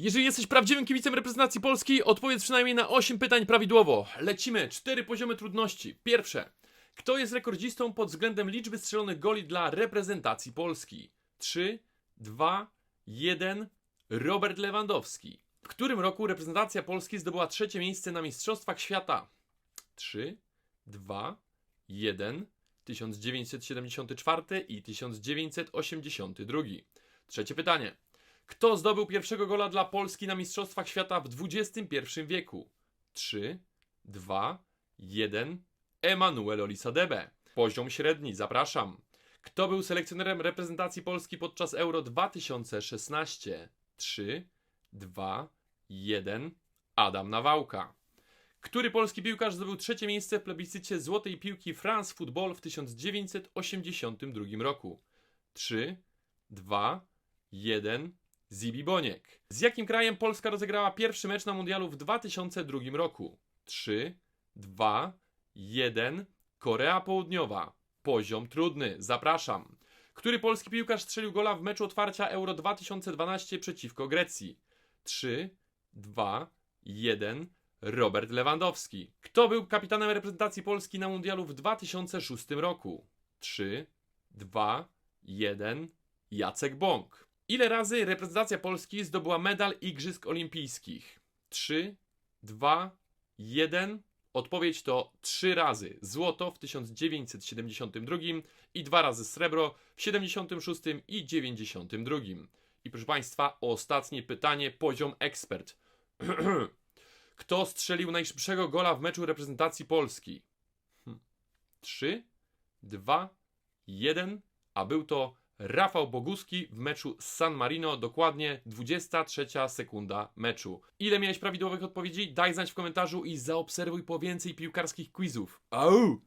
Jeżeli jesteś prawdziwym kibicem reprezentacji Polski, odpowiedz przynajmniej na 8 pytań prawidłowo. Lecimy, cztery poziomy trudności. Pierwsze. Kto jest rekordzistą pod względem liczby strzelonych goli dla reprezentacji Polski? 3, 2, 1. Robert Lewandowski. W którym roku reprezentacja Polski zdobyła trzecie miejsce na Mistrzostwach Świata? 3, 2, 1. 1974 i 1982. Trzecie pytanie. Kto zdobył pierwszego gola dla Polski na Mistrzostwach Świata w XXI wieku? 3, 2, 1. Emanuel Olisadebe. Poziom średni, zapraszam. Kto był selekcjonerem reprezentacji Polski podczas Euro 2016? 3, 2, 1. Adam Nawałka. Który polski piłkarz zdobył trzecie miejsce w plebiscycie Złotej Piłki France Football w 1982 roku? 3, 2, 1. Zibi Boniek. Z jakim krajem Polska rozegrała pierwszy mecz na mundialu w 2002 roku? 3, 2, 1. Korea Południowa. Poziom trudny. Zapraszam. Który polski piłkarz strzelił gola w meczu otwarcia Euro 2012 przeciwko Grecji? 3, 2, 1. Robert Lewandowski. Kto był kapitanem reprezentacji Polski na mundialu w 2006 roku? 3, 2, 1. Jacek Bąk. Ile razy reprezentacja Polski zdobyła medal Igrzysk Olimpijskich? 3, 2, 1. Odpowiedź to 3 razy. Złoto w 1972 i dwa razy srebro w 76 i 92. I proszę Państwa, ostatnie pytanie, poziom ekspert. Kto strzelił najszybszego gola w meczu reprezentacji Polski? 3, 2, 1, a był to Rafał Boguski w meczu z San Marino, dokładnie 23 sekunda meczu. Ile miałeś prawidłowych odpowiedzi? Daj znać w komentarzu i zaobserwuj po więcej piłkarskich quizów. Au!